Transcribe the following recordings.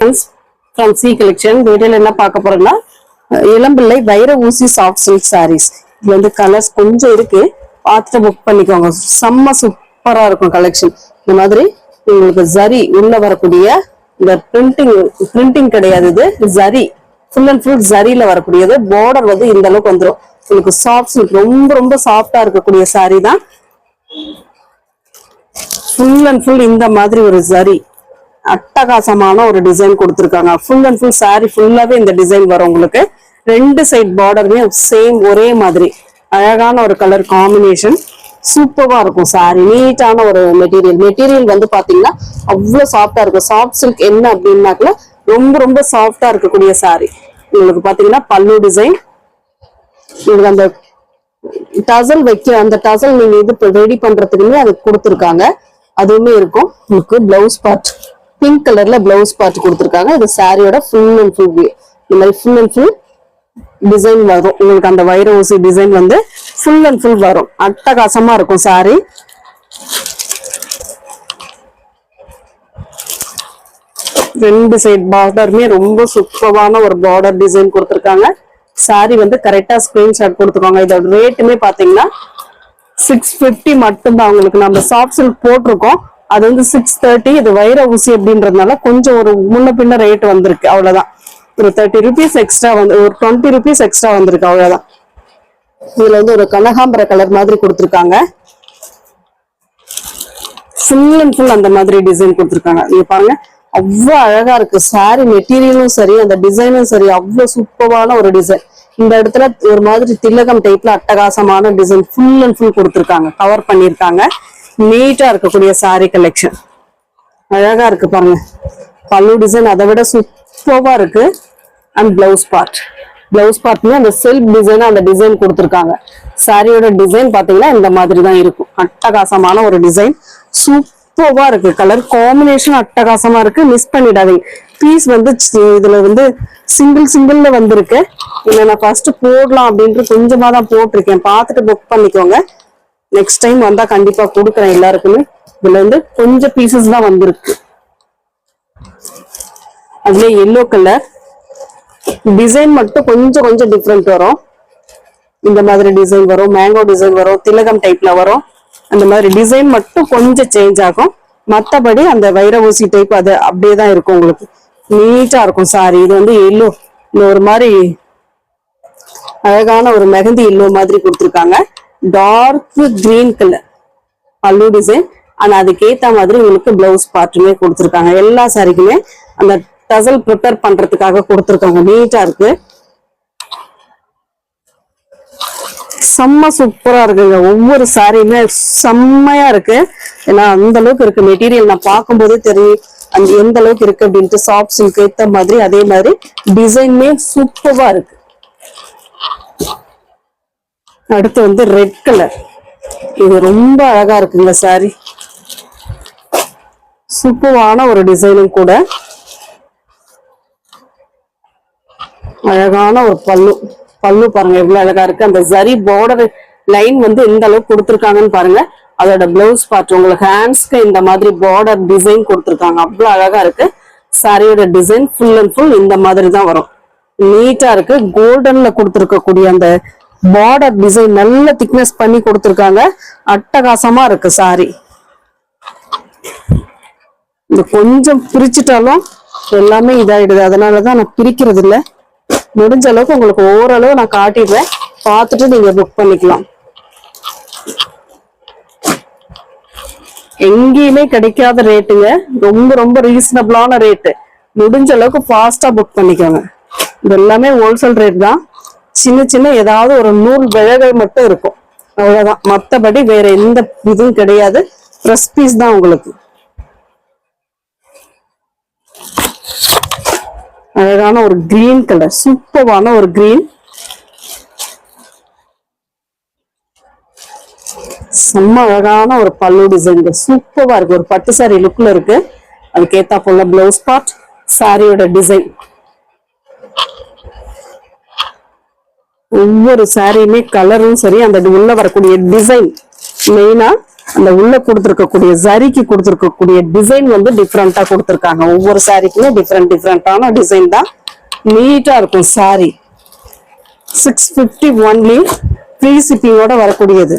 From C collection வீடியோல என்ன பார்க்க போறோம்னா இளம்பிள்ளை வைர ஊசி சாஃப்ட் சில்க் சாரீஸ் இது வந்து கலர்ஸ் கொஞ்சம் இருக்கு. பார்த்துட்டு புக் பண்ணிக்கோங்க. செம்ம சூப்பரா இருக்கும் கலெக்ஷன் இந்த மாதிரி உங்களுக்கு ஜரி உள்ள வரக்கூடிய இந்த பிரிண்டிங் பிரிண்டிங் கிடையாது இது. ஜரி ஃபுல் அண்ட் ஃபுல் ஜரியில வரக்கூடியது. பார்டர் வந்து இந்த அளவுக்கு வந்துடும் உங்களுக்கு சாஃப்ட் சில்க் ரொம்ப ரொம்ப சாஃப்டா இருக்கக்கூடிய சாரி தான். ஃபுல் அண்ட் ஃபுல் இந்த மாதிரி ஒரு ஜரி அட்டகாசமான ஒரு டிசைன் கொடுத்துருக்காங்க. ஃபுல் அண்ட் ஃபுல் சாரி ஃபுல்லாவே இந்த டிசைன் வரும் உங்களுக்கு. ரெண்டு சைட் பார்டருமே சேம் ஒரே மாதிரி. அழகான ஒரு கலர் காம்பினேஷன் சூப்பரா இருக்கும் சாரி நீட்டான ஒரு மெட்டீரியல் மெட்டீரியல் வந்து பாத்தீங்கன்னா அவ்வளோ சாஃப்டா இருக்கும். சாஃப்ட் சில்க் என்ன அப்படின்னாக்கல ரொம்ப ரொம்ப சாஃப்டா இருக்கக்கூடிய சாரி உங்களுக்கு பாத்தீங்கன்னா பல்லு டிசைன் உங்களுக்கு அந்த டசல் வைக்க அந்த டசல் நீங்க இது ரெடி பண்றதுக்குமே அது கொடுத்துருக்காங்க. அதுவுமே இருக்கும். உங்களுக்கு பிளவுஸ் பார்ட் பிங்க் கலர்ல பிளவுஸ் பார்ட் கொடுத்துருக்காங்க. இது சாரியோட ஃபுல் அண்ட் ஃபுல் இந்த மாதிரி ஃபுல் அண்ட் ஃபுல் டிசைன் வரும். உங்களுக்கு அந்த வைர ஊசி டிசைன் வந்து ஃபுல் அண்ட் ஃபுல் வரும். அட்டகாசமா இருக்கும் சாரி ரெண்டு சைட் பார்டருமே ரொம்ப சூப்பரான ஒரு பார்டர் டிசைன் கொடுத்துருக்காங்க. சாரி வந்து கரெக்டா ஸ்கிரீன்ஷாட் கொடுத்துருக்காங்க இதோட ரேட்டுமே பாத்தீங்கன்னா சிக்ஸ் பிப்டி மட்டும்தான். உங்களுக்கு நம்ம சாஃப்ட் சில்க் போட்டிருக்கோம். அது வந்து சிக்ஸ் தேர்ட்டி இது வைர ஊசி அப்படின்றதுனால கொஞ்சம் ஒரு முன்ன பின்ன ரேட் வந்திருக்கு அவ்வளவுதான். ஒரு தேர்ட்டி ருபீஸ் எக்ஸ்ட்ரா வந்து ஒரு டுவெண்ட்டி ருபீஸ் எக்ஸ்ட்ரா வந்திருக்கு அவ்வளவுதான். இதுல வந்து ஒரு கனகாம்பர கலர் மாதிரி கொடுத்துருக்காங்க. ஃபுல் அண்ட் ஃபுல் அந்த மாதிரி டிசைன் கொடுத்துருக்காங்க. நீங்க பாருங்க அவ்வளோ அழகா இருக்கு. சாரி மெட்டீரியலும் சரி அந்த டிசைனும் சரி அவ்வளவு சூப்பரான ஒரு டிசைன் இந்த இடத்துல ஒரு மாதிரி திலகம் டைப்ல அட்டகாசமான டிசைன் ஃபுல் அண்ட் ஃபுல் கொடுத்துருக்காங்க. கவர் பண்ணியிருக்காங்க. நீட்டா இருக்கக்கூடிய சாரி கலெக்ஷன் அழகா இருக்கு பாருங்க. பல்லு டிசைன் அதை விட சூப்பர்வா இருக்கு. அண்ட் பிளவுஸ் பார்ட் பிளவுஸ் பார்ட்லயும் அந்த செல்ஃப் டிசைன் அந்த டிசைன் கொடுத்துருக்காங்க. சாரியோட டிசைன் பாத்தீங்கன்னா இந்த மாதிரி தான் இருக்கும். அட்டகாசமான ஒரு டிசைன் சூப்பர்வா இருக்கு. கலர் காம்பினேஷன் அட்டகாசமா இருக்கு. மிஸ் பண்ணிடாதீங்க. பீஸ் வந்து இதுல வந்து சிங்கிள் சிங்கிள்ல வந்திருக்கு. இல்ல நான் ஃபர்ஸ்ட் போடலாம் அப்படின்ட்டு கொஞ்சமா தான் போட்டிருக்கேன். பார்த்துட்டு புக் பண்ணிக்கோங்க. நெக்ஸ்ட் டைம் வந்தா கண்டிப்பா கொடுக்குறேன் எல்லாருக்குமே. இதுல வந்து கொஞ்சம் பீசஸ் தான் வந்திருக்கு. அதுல எல்லோ கலர் டிசைன் மட்டும் கொஞ்சம் கொஞ்சம் டிஃப்ரெண்ட் வரும். இந்த மாதிரி டிசைன் வரும். மேங்கோ டிசைன் வரும். திலகம் டைப்ல வரும். அந்த மாதிரி டிசைன் மட்டும் கொஞ்சம் சேஞ்ச் ஆகும். மற்றபடி அந்த வைர ஊசி டைப் அது அப்படியே தான் இருக்கும் உங்களுக்கு. நீட்டா இருக்கும் சாரி இது வந்து எல்லோ இந்த ஒரு மாதிரி அழகான ஒரு மெகந்தி எல்லோ மாதிரி கொடுத்துருக்காங்க. டார்க் கிரீன் கலர் பல்லு டிசைன் ஆனா அதுக்கேத்த மாதிரி உங்களுக்கு பிளவுஸ் பார்ட்டுமே கொடுத்துருக்காங்க. எல்லா சாரிக்குமே அந்த டசல் ப்ரிப்பேர் பண்றதுக்காக கொடுத்துருக்காங்க. நீட்டா இருக்கு. செம்ம சூப்பரா இருக்குங்க. ஒவ்வொரு சாரியுமே செம்மையா இருக்கு. ஏன்னா அந்த அளவுக்கு இருக்கு. மெட்டீரியல் நான் பார்க்கும்போதே தெரியும். அந்த எந்த அளவுக்கு இருக்கு அப்படின்ட்டு சாஃப்ட் சில்க் ஏத்த மாதிரி அதே மாதிரி டிசைனுமே சூப்பரா இருக்கு. அடுத்து வந்து ரெட் கலர் இது ரொம்ப அழகா இருக்குங்க சாரி சூப்பரான ஒரு டிசைனும் கூட. அழகான ஒரு பல்லு. பல்லு பாருங்க எவ்வளவு அழகா இருக்கு. அந்த ஜரி பார்டர் லைன் வந்து எந்த அளவுக்கு கொடுத்துருக்காங்கன்னு பாருங்க. அதோட பிளவுஸ் பார்த்து உங்களுக்கு ஹேண்ட்ஸ்க்கு இந்த மாதிரி பார்டர் டிசைன் கொடுத்துருக்காங்க. அவ்வளவு அழகா இருக்கு. சாரியோட டிசைன் ஃபுல் அண்ட் ஃபுல் இந்த மாதிரி தான் வரும். நீட்டா இருக்கு. கோல்டன்ல கொடுத்துருக்கக்கூடிய அந்த பார்டர் டிசைன் நல்ல திக்னஸ் பண்ணி கொடுத்துருக்காங்க. அட்டகாசமா இருக்கு சாரி இந்த கொஞ்சம் பிரிச்சுட்டாலும் எல்லாமே இதாயிடுது. அதனாலதான் நான் பிரிக்கிறது இல்ல முடிஞ்ச அளவுக்கு உங்களுக்கு ஓரளவு நான் காட்டிடுறேன். பார்த்துட்டு நீங்க புக் பண்ணிக்கலாம். எங்கேயுமே கிடைக்காத ரேட்டுங்க ரொம்ப ரொம்ப ரீசனபிளான ரேட்டு முடிஞ்ச அளவுக்கு ஃபாஸ்டா புக் பண்ணிக்கோங்க. இது எல்லாமே ஹோல்சேல் ரேட் தான். சின்ன சின்ன ஏதாவது ஒரு நூல் விழகள் மட்டும் இருக்கும். அவ்வளவுதான். மத்தபடி வேற எந்த இதுவும் கிடையாது. ஃப்ரெஷ் பீஸ் தான் உங்களுக்கு. அழகான ஒரு கிரீன் கலர் சூப்பரான ஒரு கிரீன் செம்ம அழகான ஒரு பல்லு டிசைன் சூப்பரா இருக்கு. ஒரு பட்டு சாரி லுக்ல இருக்கு. அதுக்கேத்தா போல பிளவுஸ் பார்ட் சாரியோட டிசைன் ஒவ்வொரு சாரியுமே கலரும் சரி அந்த உள்ள வரக்கூடிய டிசைன் மெயினா அந்த உள்ள கொடுத்துருக்கக்கூடிய ஜரிக்கு கொடுத்துருக்கக்கூடிய டிசைன் வந்து டிஃப்ரெண்டா கொடுத்துருக்காங்க. ஒவ்வொரு சாரிக்குமே டிஃப்ரெண்ட் டிஃப்ரெண்டான டிசைன் தான் நீட்டா இருக்கும் saree six fifty only free ஷிப்பிங்கோட வரக்கூடியது.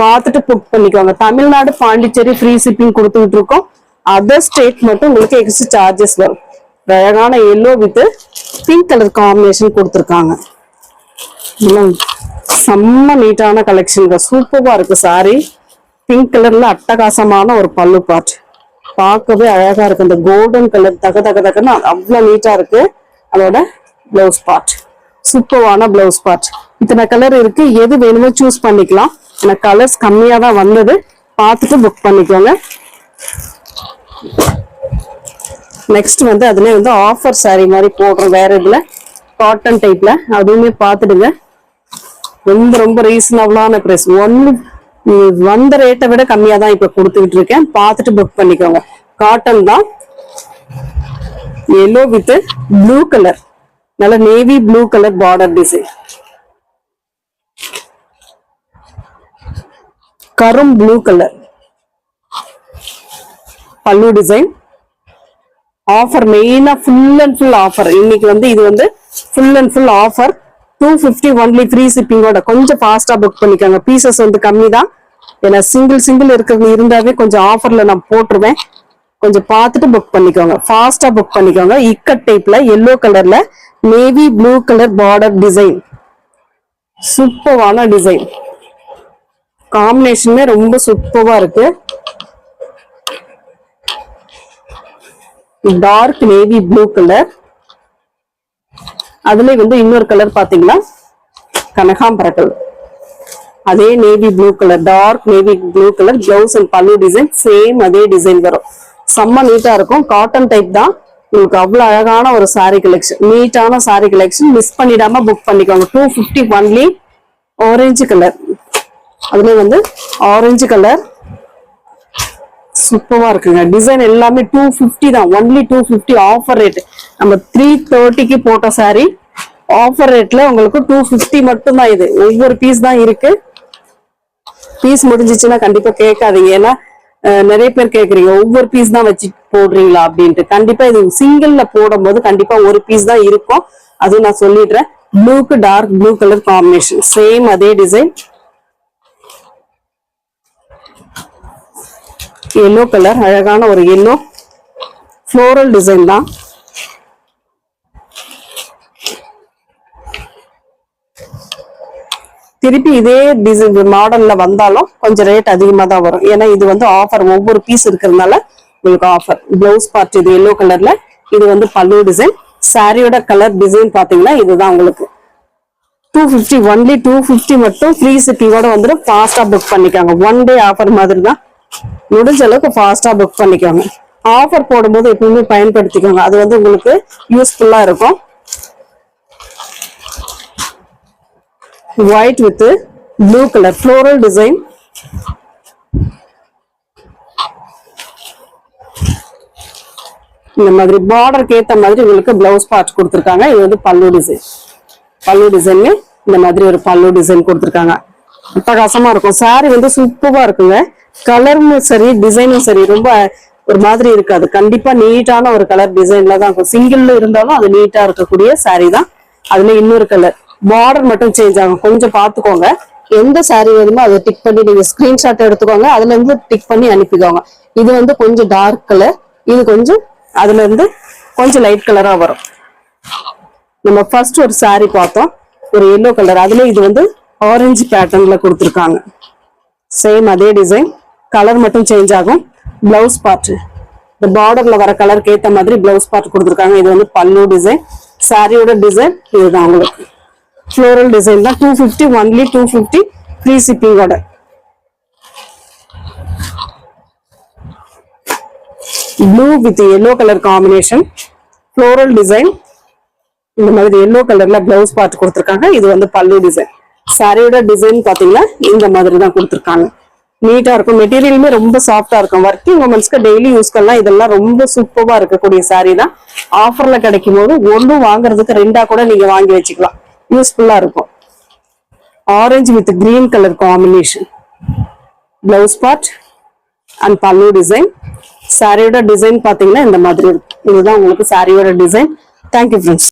பார்த்துட்டு புக் பண்ணிக்கோங்க. தமிழ்நாடு பாண்டிச்சேரி ஃப்ரீ ஷிப்பிங் கொடுத்துக்கிட்டு இருக்கோம். அதர் ஸ்டேட் மட்டும் உங்களுக்கு எக்ஸ்ட்ரா சார்ஜஸ் வரும். அழகான yellow with pink colour combination கொடுத்துருக்காங்க. செம்ம நீட்டான கலெக்ஷன் சூப்பரா இருக்கு சாரி பிங்க் கலர்ல அட்டகாசமான ஒரு பல்லு பாட் பார்க்கவே அழகா இருக்கு. இந்த கோல்டன் கலர் தக தக தகன்னு அவ்வளவு நீட்டா இருக்கு. அதோட பிளவுஸ் பார்ட் சூப்பரான பிளவுஸ் பாட் இத்தனை கலர் இருக்கு. எது வேணுமோ சூஸ் பண்ணிக்கலாம். எனக்கு கலர்ஸ் கம்மியா தான் வந்தது. பார்த்துட்டு புக் பண்ணிக்கோங்க. நெக்ஸ்ட் வந்து அதுலேயே வந்து ஆஃபர் saree மாதிரி போடுறோம். வேற இதுல. காட்டன் டைப்ல அதுவுமே பார்த்துடுங்க. ரொம்ப ரொம்ப ரீசனபிளான பிரைஸ் ஒன்னு வந்த ரேட்டை விட கம்மியா தான் இப்ப கொடுத்துக்கிட்டு இருக்கேன். பார்த்துட்டு புக் பண்ணிக்கோங்க. காட்டன் தான் எல்லோ வித் ப்ளூ கலர் நல்ல navy blue colour border design கரும் ப்ளூ கலர் பல்லு டிசைன் ஆஃபர் மெயினா ஃபுல் அண்ட் ஃபுல் ஆஃபர் இன்னைக்கு வந்து இது வந்து full and full offer two fifty only free ஷிப்பிங்கோட கொஞ்சம் ஃபாஸ்டா புக் பண்ணிக்கோங்க. பீசஸ் வந்து கம்மி தான் ஏன்னா சிங்கிள் சிங்கிள் இருக்கிறது இருந்தாவே கொஞ்சம் ஆஃபர்ல நான் போட்டுருவேன். கொஞ்சம் பார்த்துட்டு புக் பண்ணிக்கோங்க. ஃபாஸ்டா புக் பண்ணிக்கோங்க. இக்கட் டைப்ல எல்லோ கலர்ல navy blue colour border design சூப்பரான டிசைன் காம்பினேஷனுமே ரொம்ப சூப்பரா இருக்கு. டார்க் நேவி ப்ளூ கலர் அதுல வந்து இன்னொரு கலர் பாத்தீங்கன்னா கனகாம்பர கலர் அதே navy blue colour dark navy blue colour blouse and பல்லு டிசைன் சேம் அதே டிசைன் வரும். செம்ம நீட்டா இருக்கும். காட்டன் டைப் தான். உங்களுக்கு அவ்வளவு அழகான ஒரு சாரீ கலெக்ஷன் நீட்டான saree கலெக்ஷன் மிஸ் பண்ணிடாம புக் பண்ணிக்கோங்க. Two fifty only orange colour அதுலேயே வந்து ஆரஞ்சு கலர் சூப்பரா இருக்குங்க. டிசைன் எல்லாமே டூ ஃபிஃப்டி தான். Only two fifty offer rate நம்ம த்ரீ தேர்ட்டிக்கு போட்ட சாரி ஆஃபர் ரேட்ல உங்களுக்கு டூ ஃபிஃப்டி மட்டும்தான் இது. ஒவ்வொரு பீஸ் தான் இருக்கு. பீஸ் முடிஞ்சிச்சுன்னா கண்டிப்பா கேட்காதீங்க. ஏன்னா நிறைய பேர் கேக்குறீங்க ஒவ்வொரு பீஸ் தான் வச்சு போடுறீங்களா அப்படின்ட்டு. கண்டிப்பா இது சிங்கிள்ல போடும்போது கண்டிப்பா ஒரு பீஸ் தான் இருக்கும். அது நான் சொல்லிடுறேன். ப்ளூக்கு dark blue colour combination same அதே டிசைன் எல்லோ கலர் அழகான ஒரு எல்லோ ஃப்ளோரல் டிசைன் தான். திருப்பி இதே டிசைன் மாடல்ல வந்தாலும் கொஞ்சம் ரேட் அதிகமாக தான் வரும். ஏன்னா இது வந்து ஆஃபர் ஒவ்வொரு பீஸ் இருக்கிறதுனால உங்களுக்கு ஆஃபர் பிளவுஸ் பார்ட் இது எல்லோ கலர்ல இது வந்து பல்லு டிசைன் சாரியோட கலர் டிசைன் பார்த்தீங்கன்னா இதுதான் உங்களுக்கு. Two fifty only two fifty மட்டும் ஃப்ரீ சிப்பிங்கோட வந்துடும் ஃபாஸ்ட்டாக புக் பண்ணிக்காங்க. ஒன் டே ஆஃபர் மாதிரி தான். முடிஞ்ச அளவுக்கு ஃபாஸ்டா புக் பண்ணிக்கோங்க. ஆஃபர் போடும்போது எப்பவுமே பயன்படுத்திக்கோங்க. அது வந்து உங்களுக்கு யூஸ்ஃபுல்லாக இருக்கும். White with blue colour floral design இந்த மாதிரி பார்டருக்கு ஏற்ற மாதிரி உங்களுக்கு பிளவுஸ் பார்ட் கொடுத்துருக்காங்க. இது வந்து பல்லு டிசைன் பல்லு டிசைன்னு இந்த மாதிரி ஒரு பல்லு டிசைன் கொடுத்துருக்காங்க. அட்டகாசமா இருக்கும். சாரி வந்து சூப்பராக இருக்குங்க. கலரும் சரி டிசைனும் சரி ரொம்ப ஒரு மாதிரி இருக்காது. கண்டிப்பா நீட்டான ஒரு கலர் டிசைன்ல தான் இருக்கும். சிங்கிள் இருந்தாலும் அது நீட்டா இருக்கக்கூடிய saree தான். அதுல இன்னொரு கலர் பார்டர் மட்டும் சேஞ்ச் ஆகும். கொஞ்சம் பாத்துக்கோங்க எந்த saree வேணுமோ அதை டிக் பண்ணி நீங்க ஸ்கிரீன்ஷாட் எடுத்துக்கோங்க. அதுல இருந்து டிக் பண்ணி அனுப்பிக்கோங்க. இது வந்து கொஞ்சம் டார்க் கலர் இது கொஞ்சம் அதுல இருந்து கொஞ்சம் லைட் கலரா வரும். நம்ம ஃபர்ஸ்ட் ஒரு saree பார்த்தோம். ஒரு எல்லோ கலர் அதுல இது வந்து ஆரஞ்சு பேட்டர்ன்ல கொடுத்துருக்காங்க. சேம் அதே டிசைன் கலர் மட்டும் சேஞ்ச் ஆகும். பிளவுஸ் பார்ட் இந்த பார்டர்ல வர கலருக்கு ஏத்த மாதிரி பிளவுஸ் பார்ட் கொடுத்துருக்காங்க. இது வந்து பல்லு டிசைன் சாரியோட டிசைன் இதுதான் உங்களுக்கு. ஃப்ளோரல் டிசைன் தான். Two fifty only two fifty free சிப்பிங்கோட blue with yellow colour combination floral design இந்த மாதிரி எல்லோ கலர்ல பிளவுஸ் பார்ட் கொடுத்துருக்காங்க. இது வந்து பல்லு டிசைன் சாரியோட டிசைன் பாத்தீங்கன்னா இந்த மாதிரி தான் கொடுத்துருக்காங்க. நீட்டா இருக்கும். மெட்டீரியலுமே ரொம்ப சாஃப்டா இருக்கும். ஒர்க்கிங் உமன்ஸ்க்கு டெய்லி யூஸ் பண்ணலாம் இதெல்லாம் ரொம்ப சூப்பரா இருக்கக்கூடிய சாரீ தான். ஆஃபர்ல கிடைக்கும் போது ஒன்றும் வாங்குறதுக்கு ரெண்டா கூட நீங்க வாங்கி வச்சுக்கலாம். யூஸ்ஃபுல்லா இருக்கும். Orange with green colour combination blouse part and பல்லு டிசைன் சாரியோட டிசைன் பாத்தீங்கன்னா இந்த மாதிரி இருக்கும். இதுதான் உங்களுக்கு சாரியோட டிசைன் தேங்க்யூ ஃப்ரெண்ட்ஸ்